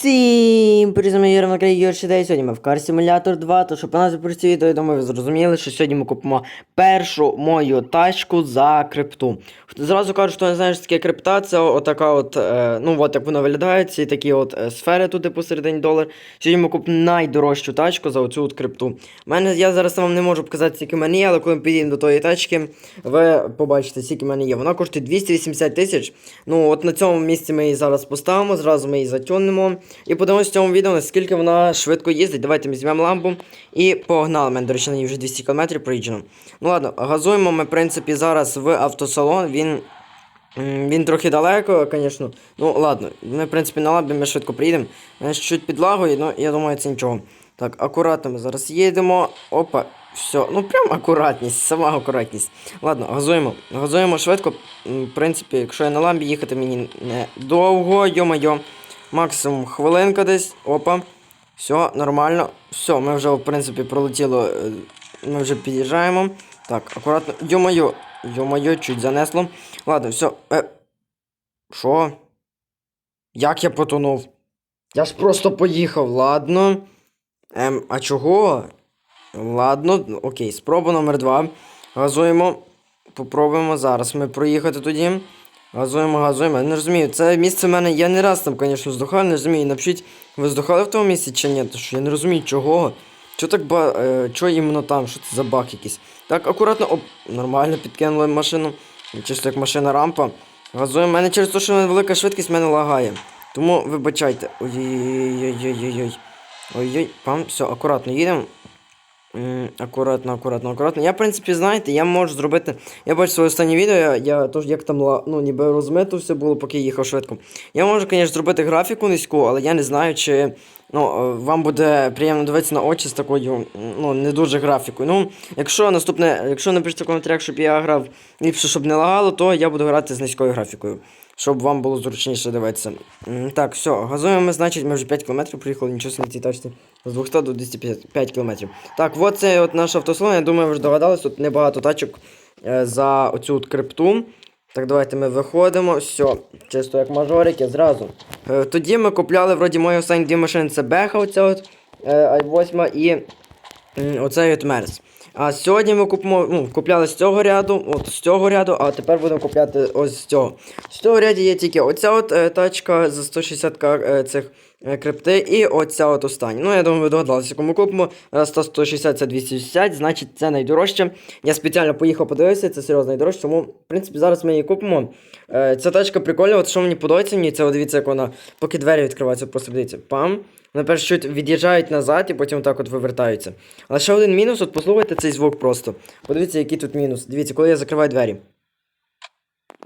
Всім привіт, мої Юрші Дей. Сьогодні ми в Car Simulator 2, то у нас про відео, я думаю, ви зрозуміли, що сьогодні ми купимо першу мою тачку за крипту. Зразу кажу, що не знаєш, таке крипта, це отака от, е, ну от як вона виглядає, ці такі от е, сфери тут посередині долар. Сьогодні ми купимо найдорожчу тачку за оцю от крипту. Мене, я зараз вам не можу показати, скільки в мене є, але коли ми підійдемо до тої тачки, ви побачите, скільки в мене є. Вона коштує 280 тисяч. Ну, от на цьому місці ми її зараз поставимо, зразу ми її затюнемо. І подивимося в цьому відео, наскільки вона швидко їздить. Давайте ми візьмемо лампу і погнали. У мене, до речі, на ній вже 200 км проїжджено. Ну ладно, газуємо ми, в принципі, зараз в автосалон. Він. Він трохи далеко, звісно. Ну, ладно, ми, в принципі, на лампі ми швидко приїдемо. Чуть підлагою, ну я думаю, це нічого. Так, акуратно ми зараз їдемо. Опа, все. Ну прям акуратність, сама акуратність. Ладно, газуємо. Газуємо швидко. В принципі, якщо я на ламбі їхати мені не довго, йо-майо. Максимум хвилинка десь. Опа. Все, нормально. Все, ми вже, в принципі, пролетіло. е, Ми вже під'їжджаємо. Так, акуратно. Йо-майо. Йо-майо, чуть занесло. Ладно, все. Е. Що? Як я потонув? Я ж просто поїхав, ладно. Ем, а чого? Ладно, окей, спроба номер два. Газуємо. Попробуємо зараз ми проїхати тоді. Газуємо, газуємо. Я не розумію, це місце в мене. Я не раз там, звісно, здохав, не розумію. Напишіть, ви здохали в тому місці чи ні? Що я не розумію, чого. Чого так ба. Е, чого іменно там? Що це за баг якийсь? Так, акуратно, оп, нормально підкинули машину. Чисто як машина рампа. Газуємо. У мене через те, що велика швидкість, мене лагає. Тому вибачайте. Ой-ой-ой-ой-ой-ой. Ой-ой, пам, все, акуратно їдемо. Акуратно, акуратно, акуратно. Я, в принципі, знаєте, я можу зробити. Я бачу своє останнє відео, я, я тож як там ну, ніби розмито все було, поки їхав швидко. Я можу, звісно, зробити графіку низьку, але я не знаю, чи ну, е, вам буде приємно дивитися на очі з такою, ну, не дуже графікою. Ну, якщо наступне, якщо напишете в коментарях, щоб я грав ліпше, щоб не лагало, то я буду грати з низькою графікою. Щоб вам було зручніше дивитися. Так, все, газуємо значить, ми вже 5 км приїхали, нічого на цій тачці. З 200 до 205 км. Так, от це от наш автосалон, я думаю, ви вже догадались, тут небагато тачок е, за оцю от крипту. Так, давайте ми виходимо. Все, чисто як мажорики, зразу. Е, тоді ми купляли, вроді, мої останні дві машини, це Беха, оця от е, i8 і оцей от Мерс. А сьогодні ми купимо, ну, купляли з цього ряду, от з цього ряду, а тепер будемо купляти ось з цього. З цього ряду є тільки оця от е, тачка за 160 е, цих е, крипти і оця от остання. Ну, я думаю, ви догадалися, кому купимо. Раз 100, 160 це 260, значить це найдорожче. Я спеціально поїхав подивитися, це серйозно найдорожче, тому, в принципі, зараз ми її купимо. Е, ця тачка прикольна, от що мені подобається мені, це от дивіться, як вона, поки двері відкриваються, просто дивіться, пам. Вони чуть від'їжджають назад і потім так от вивертаються. Але ще один мінус, от послухайте цей звук просто. Подивіться, який тут мінус. Дивіться, коли я закриваю двері.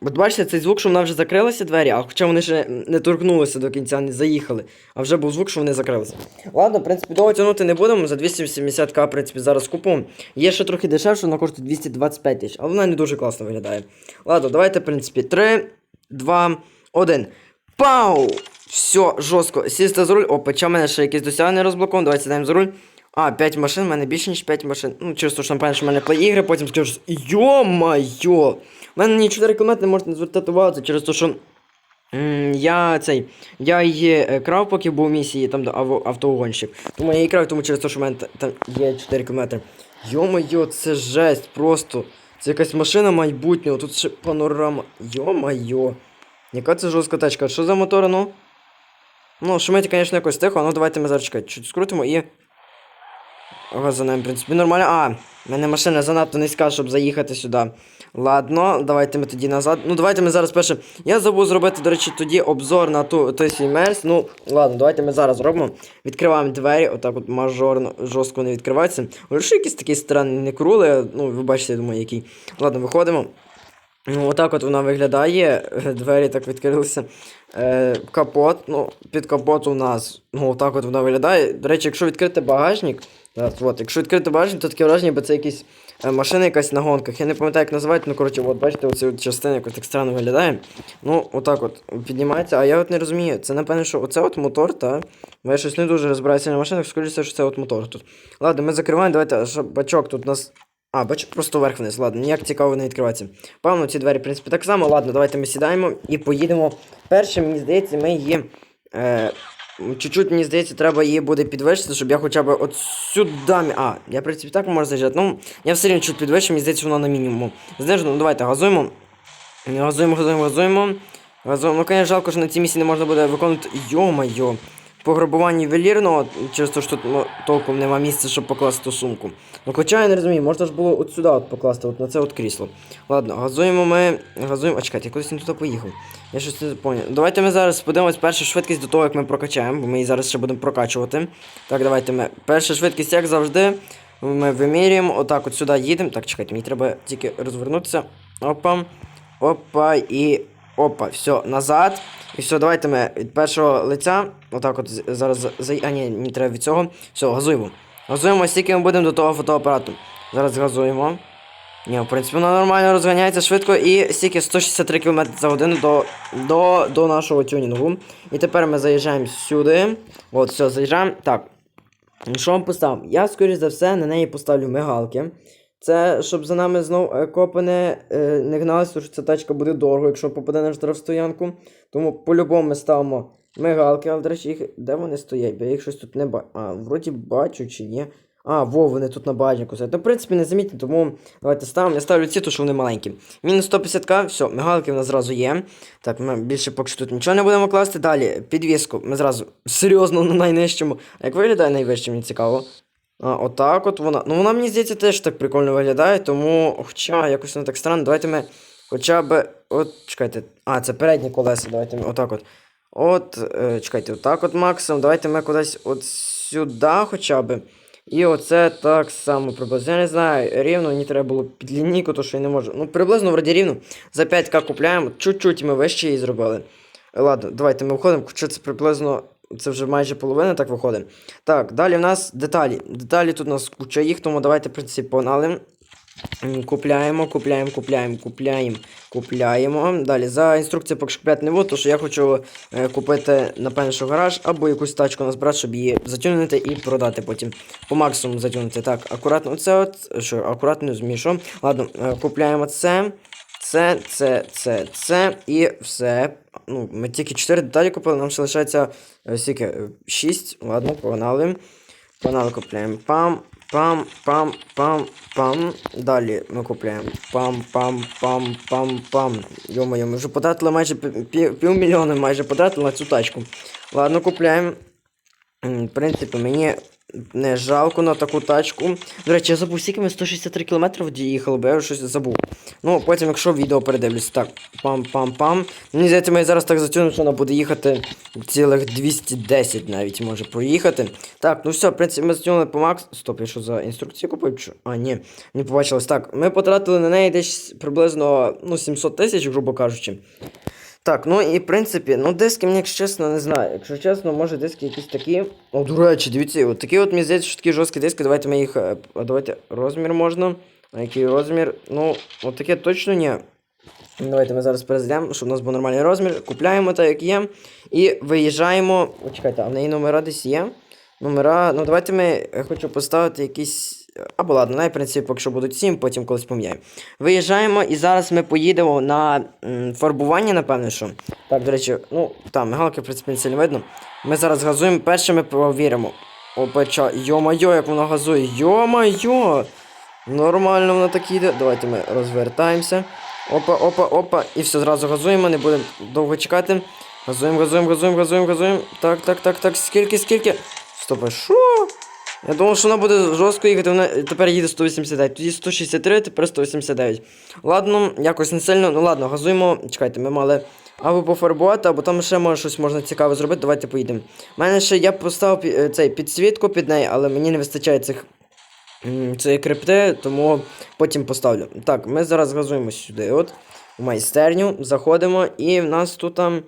От бачите, цей звук, що вона вже закрилися двері, а хоча вони ще не торкнулися до кінця, не заїхали. А вже був звук, що вони закрилися. Ладно, в принципі, довго тягнути не будемо. За 270к, в принципі, зараз купимо. Є ще трохи дешевше, вона коштує 225 тисяч, але вона не дуже класно виглядає. Ладно, давайте, в принципі, 3, 2, 1. Пау! Все, жорстко. Сісти за руль. О, хоча в мене ще якісь досягнення розблоковано. Давайте сідаємо за руль. А, 5 машин, в мене більше, ніж 5 машин. Ну, через те, що напевно, що в мене плей-ігри, потім скажу, що йо-майо! У мене ні 4 км не можете не звертати увагу, через те, що я цей. Я її е, крав, поки був в місії там до автоугонщик. Тому я її крав, тому через те, що в мене там є 4 км. Йо-майо, це жесть, просто. Це якась машина майбутнього, тут ще панорама. Йо-майо. Яка це жорстка тачка? Що за мотор, ну? Ну, шумить, звісно, якось тихо, ну давайте ми зараз чекайте, чуть скрутимо і. Газанем, в принципі, нормально. А, в мене машина занадто низька, щоб заїхати сюди. Ладно, давайте ми тоді назад. Ну, давайте ми зараз перше. Я забув зробити, до речі, тоді обзор на ту, той свій мерс. Ну, ладно, давайте ми зараз зробимо. Відкриваємо двері, отак от мажорно, жорстко вони відкриваються. Лише якийсь такий странний не ну, ви бачите, я думаю, який. Ладно, виходимо. Ну, отак от вона виглядає. Двері так відкрилися. Е, капот, ну, під капот у нас. Ну, отак от вона виглядає. До речі, якщо відкрити багажник. Зараз, от, якщо відкрити багажник, то таке враження, бо це якісь е, машина якась на гонках. Я не пам'ятаю, як називають, ну коротше, от бачите, оця от частина якось так странно виглядає. Ну, отак от піднімається, а я от не розумію. Це напевно, що оце от мотор, та? Бо щось не дуже розбираюся на машинах, скоріше, що це от мотор тут. Ладно, ми закриваємо, давайте, бачок тут у нас. А, бачу, просто вверх вниз, ладно, ніяк цікаво не відкривається. Певно, ці двері, в принципі, так само. Ладно, давайте ми сідаємо і поїдемо. Перше, мені здається, ми її. Е, чуть-чуть, мені здається, треба її буде підвищити, щоб я хоча б от сюди. А, я, в принципі, так можу заїжджати. Ну, я все рівно чуть підвищу, мені здається, вона на мінімум. Знижено, ну давайте газуємо. Газуємо, газуємо, газуємо. Газуємо. Ну, конечно, жалко, що на цій місії не можна буде виконувати. Йо-майо. Пограбування ювелірного, через те, що ну, толком нема місця, щоб покласти ту сумку. Ну хоча я не розумію, можна ж було от сюди от покласти, от на це от крісло. Ладно, газуємо ми. Газуємо. А чекайте, я кудись не туди поїхав. Я щось не зрозумів. Давайте ми зараз подивимось першу швидкість до того, як ми прокачаємо, бо ми її зараз ще будемо прокачувати. Так, давайте ми. Перша швидкість, як завжди, ми вимірюємо. Отак от сюди їдемо. Так, чекайте, мені треба тільки розвернутися. Опа. Опа і. Опа, все, назад. І все, давайте ми від першого лиця. Отак от зараз за- за. А ні, не треба від цього. Все, газуємо. Газуємо, стільки ми будемо до того фотоапарату. Зараз газуємо. Ні, в принципі, вона нормально розганяється швидко і стільки 163 км за годину до, до, до нашого тюнінгу. І тепер ми заїжджаємо сюди. От, все, заїжджаємо. Так. Що вам поставив? Я, скоріш за все, на неї поставлю мигалки. Це щоб за нами знов е, копи не, е, не гналися, тому що ця тачка буде дорого, якщо попаде на штрафстоянку. Тому по-любому ми ставимо мигалки, але, до речі, їх де вони стоять? Я їх щось тут не бачу. А, вроді бачу чи ні. А, во, вони тут на багажнику стоять. Та, в принципі, не замітні, тому давайте ставимо. Я ставлю ці, тому що вони маленькі. Мінус 150к, все, мигалки в нас зразу є. Так, ми більше поки що тут нічого не будемо класти. Далі, підвіску. Ми зразу серйозно на найнижчому. А як виглядає найвище, мені цікаво. А, отак от вона. Ну вона мені здається теж так прикольно виглядає, тому. Хоча якось воно так странно. Давайте ми хоча б. От, чекайте. А, це передні колеса. Давайте ми отак от. От, е, чекайте, отак от максимум. Давайте ми кудись от сюди хоча б. І оце так само приблизно. Я не знаю, рівно мені треба було під лінійку, то що я не можу. Ну, приблизно вроді рівно. За 5к купляємо, чуть-чуть ми вище її зробили. Ладно, давайте ми виходимо, хоча це приблизно. Це вже майже половина так виходить. Так, далі в нас деталі. Деталі тут у нас куча їх, тому давайте, в принципі, погнали. Купляємо, купляємо, купляємо, купляємо, купляємо. Далі за інструкцією поки що купляти не буду, тому що я хочу е, купити, напевно, що гараж або якусь тачку назбирати, щоб її затюнити і продати потім. По максимуму затюнити. Так, акуратно оце от. Що, акуратно що. Ладно, е, купляємо це. Це, це, це, це і все. Ну, ми тільки 4 деталі купили, нам ще лишається е, скільки? 6. Ладно, погнали. Погнали купляємо. Пам, пам, пам, пам, пам. Далі ми купляємо. Пам, пам, пам, пам, пам. Йо-моє, ми вже потратили майже пі- пі- півмільйона майже потратили на цю тачку. Ладно, купляємо. В принципі, мені не жалко на таку тачку. До речі, я забув, скільки ми 163 км їхали, бо я щось забув. Ну, потім, якщо відео передивлюсь, так, пам-пам-пам. Мені здається, ми зараз так затягнемо, що вона буде їхати цілих 210 навіть може проїхати. Так, ну все, в принципі, ми затягнули по макс. Стоп, я що за інструкцію купив? Чи- А, ні, не побачилось. Так, ми потратили на неї десь приблизно ну, 700 тисяч, грубо кажучи. Так, ну і в принципі, ну диски мені, якщо чесно, не знаю. Якщо чесно, може диски якісь такі. О, до речі, дивіться, от такі от мені здається, що такі жорсткі диски, давайте ми їх. е, Давайте розмір можна. А який розмір? Ну, от таке точно ні. Давайте ми зараз перезайдемо, щоб у нас був нормальний розмір. Купляємо так, як є. І виїжджаємо. О, чекайте, а в неї номера десь є. Номера. Ну давайте ми я хочу поставити якісь. Або ладно, най, принципі, поки що будуть 7, потім колись поміняємо. Виїжджаємо і зараз ми поїдемо на фарбування, напевно, що. Так, до речі, ну там, мигалки, в принципі, не сильно видно. Ми зараз газуємо, перше ми провіримо. Опача, йо-майо, як воно газує. Йо-майо! Нормально воно так їде. Давайте ми розвертаємося. Опа, опа, опа. І все, зразу газуємо, не будемо довго чекати. Газуємо, газуємо, газуємо, газуємо, газуємо. Так, так, так, так. Скільки, скільки? Стоп, що? Я думав, що вона буде жорстко їхати, вона тепер їде 189. Тоді 163, тепер 189. Ладно, якось не сильно. Ну ладно, газуємо. Чекайте, ми мали або пофарбувати, або там ще може щось можна цікаве зробити. Давайте поїдемо. У мене ще я поставив е, цей підсвітку під неї, але мені не вистачає цих цієї крипти, тому потім поставлю. Так, ми зараз газуємо сюди. От, у майстерню, заходимо, і в нас тут там.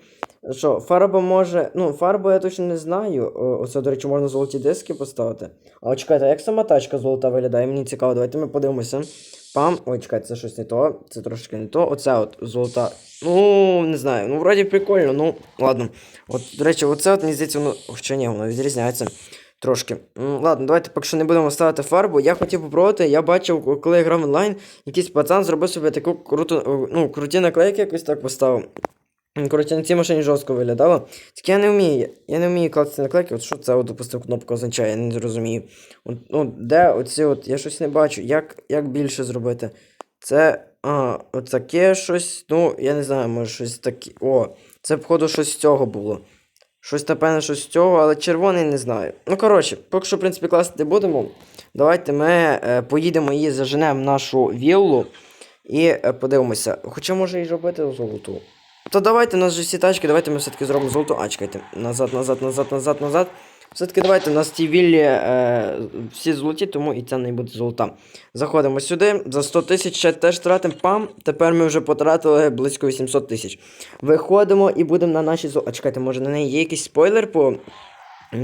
Що, фарба може. Ну, фарбу я точно не знаю. Оце, до речі, можна золоті диски поставити. А чекайте, а як сама тачка золота виглядає? Мені цікаво, давайте ми подивимося. Пам. Ой, чекайте, це щось не то. Це трошки не то. Оце от золота. Ну, не знаю. Ну, вроді прикольно, ну, ладно. От, до речі, оце от мені здається, воно. Хоча ні, воно відрізняється. Трошки. Ладно, давайте поки що не будемо ставити фарбу. Я хотів попробувати, я бачив, коли я грав онлайн, якийсь пацан зробив собі таку круту, ну, круті наклейки якось так поставив. Коротше, на цій машині жорстко виглядало. Тільки я не вмію. Я не вмію класти наклейки. От що це, от, допустим, кнопка означає, я не зрозумію. От, ну, де оці от, я щось не бачу. Як, як більше зробити? Це. А, от щось. Ну, я не знаю, може щось таке. О, це, походу, щось з цього було. Щось, напевно, щось з цього, але червоний не знаю. Ну, коротше, поки що, в принципі, класти не будемо. Давайте ми е, поїдемо і заженемо нашу віллу і е, подивимося. Хоча може і зробити золоту. То давайте, у нас же всі тачки, давайте ми все-таки зробимо золоту. А, чекайте. Назад, назад, назад, назад, назад. Все-таки давайте, у нас ті віллі е, всі золоті, тому і ця не буде золота. Заходимо сюди, за 100 тисяч ще теж тратимо пам. Тепер ми вже потратили близько 800 тисяч. Виходимо і будемо на нашій золоті. А чекайте, може на неї є якийсь спойлер по.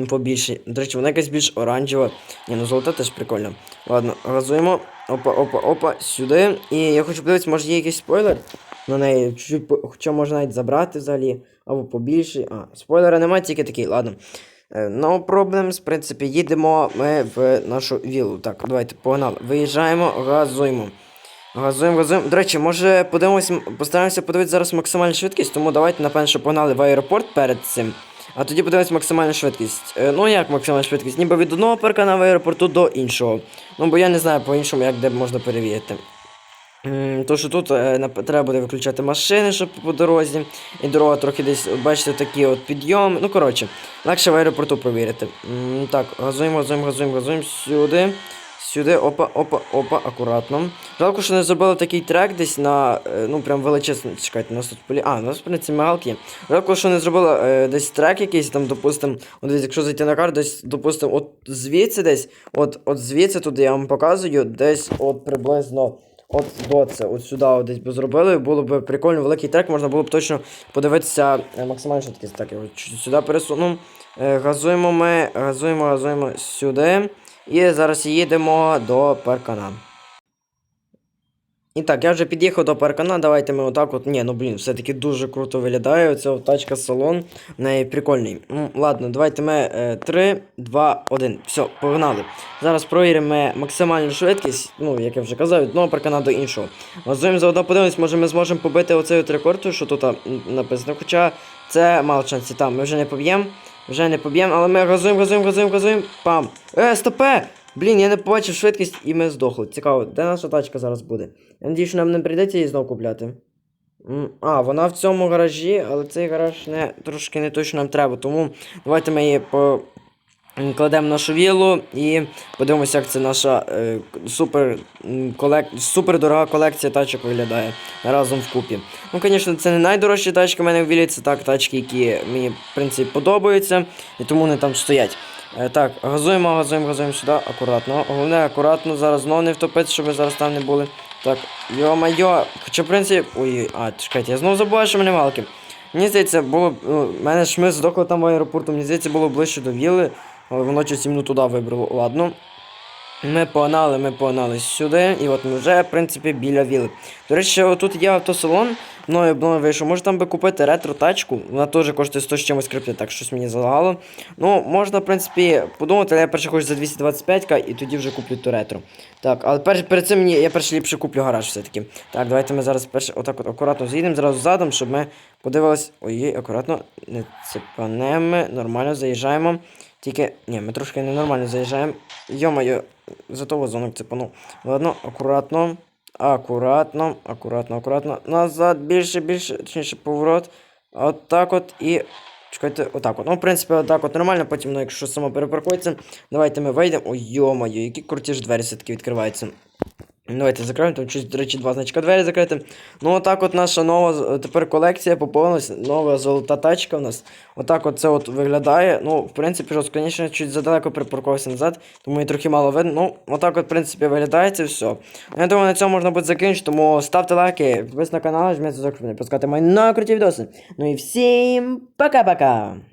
Побільше. До речі, вона якась більш оранжева. Ні, ну золота теж прикольно. Ладно, газуємо. Опа, опа, опа, сюди. І я хочу подивитися, може є якийсь спойлер на неї. Чуть-чуть, хоча можна навіть забрати взагалі. Або побільше. А, спойлера немає, тільки такий, ладно. Е, No problems, в принципі, їдемо ми в нашу віллу. Так, давайте, погнали. Виїжджаємо, газуємо. Газуємо, газуємо. До речі, може подивимось, постараємося подивитися зараз максимальну швидкість, тому давайте, напевно, що погнали в аеропорт перед цим. А тоді подивимось максимальну швидкість. Е, ну як максимальна швидкість? Ніби від одного паркана в аеропорту до іншого. Ну бо я не знаю по-іншому, як де можна перевірити. То, що тут е, треба буде виключати машини, щоб по дорозі. І дорога трохи десь, бачите, такі от підйоми. Ну, коротше, легше в аеропорту провірити. Так, газуємо, газуємо, газуємо, газуємо сюди. Сюди, опа, опа, опа, акуратно. Жалко, що не зробили такий трек десь на. е, Ну, прям величезний. Чекайте, у нас тут полі. А, у нас принципі мигалки. є. Жалко, що не зробили е, десь трек якийсь, там, допустим, от десь, якщо зайти на карту, десь, допустим, от звідси десь, от, от звідси туди я вам показую, десь от приблизно. От до це, от сюди от десь би зробили, було б прикольно, великий трек, можна було б точно подивитися е, максимально швидкість. Так, сюди пересуну. Е, газуємо ми, газуємо, газуємо сюди. І зараз їдемо до паркана. І так, я вже під'їхав до паркана, давайте ми отак от. Ні, ну блін, все-таки дуже круто виглядає. Оця тачка салон. В неї прикольний. Ладно, давайте ми е, 3, 2, 1. Все, погнали. Зараз провіримо максимальну швидкість, ну, як я вже казав, від одного паркана до іншого. Газуємо заодно подивимось, може ми зможемо побити оцей от рекорд, що тут написано. Хоча це мало шансів там, ми вже не поб'ємо. Вже не поб'ємо, але ми газуємо, газуємо, газуємо, газуємо. Пам. Е, стопе! Блін, я не побачив швидкість і ми здохли. Цікаво, де наша тачка зараз буде? Я надію, що нам не прийдеться її знову купляти. А, вона в цьому гаражі, але цей гараж не, трошки не точно нам треба, тому давайте ми її по... кладемо нашу віллу і подивимося, як це наша е, супер, колек... супер дорога колекція тачок виглядає разом вкупі. Ну, звісно, це не найдорожчі тачки в мене в віллі, це так тачки, які мені, в принципі, подобаються, і тому вони там стоять. Е, так, газуємо, газуємо, газуємо сюди, акуратно. Головне, акуратно, зараз знову не втопитися, щоб ви зараз там не були. Так, йо-майо. Хоча, в принципі. Ой, а, чекайте, я знову забуваю, що мене валки. Мені здається, було б. Ну, мене ж ми здохли там в аеропорту, мені здається, було ближче до вілли, але воно щось іменно туди вибрало. Ладно. Ми погнали, ми погнали сюди, і от ми вже, в принципі, біля віли. До речі, отут є автосалон, мною мною вийшов. Може там би купити ретро-тачку, вона теж коштує 100 з чимось крипти, так щось мені залагало. Ну, можна, в принципі, подумати, але я перше хочу за 225к і тоді вже куплю ту ретро. Так, але перш, перед цим мені, я перше ліпше куплю гараж все-таки. Так, давайте ми зараз перше отак от акуратно заїдемо зразу задом, щоб ми подивились. Ой, акуратно, не цепанемо, нормально заїжджаємо. Тільки, ні, ми трошки ненормально заїжджаємо. Йо-моє, зато вазонок цепанув. Ладно, акуратно. Акуратно, акуратно, акуратно. Назад, більше, більше, точніше, поворот. От так от і. Чекайте, отак от. Ну, в принципі, отак от нормально, потім, ну, якщо само перепаркується, давайте ми вийдемо. Ой, йо-моє, які круті ж двері все-таки відкриваються. Давайте закриємо, там щось, до речі, два значка двері закрити. Ну, отак от наша нова тепер колекція поповнилась, нова золота тачка у нас. Отак от це от виглядає. Ну, в принципі, жорстко, звісно, чуть задалеко припаркувався назад, тому і трохи мало видно. Ну, отак от, в принципі, виглядає це все. Я думаю, на цьому можна буде закінчити, тому ставте лайки, підписуйтесь на канал, жміть щоб не пускати мої круті відоси. Ну і всім пока-пока!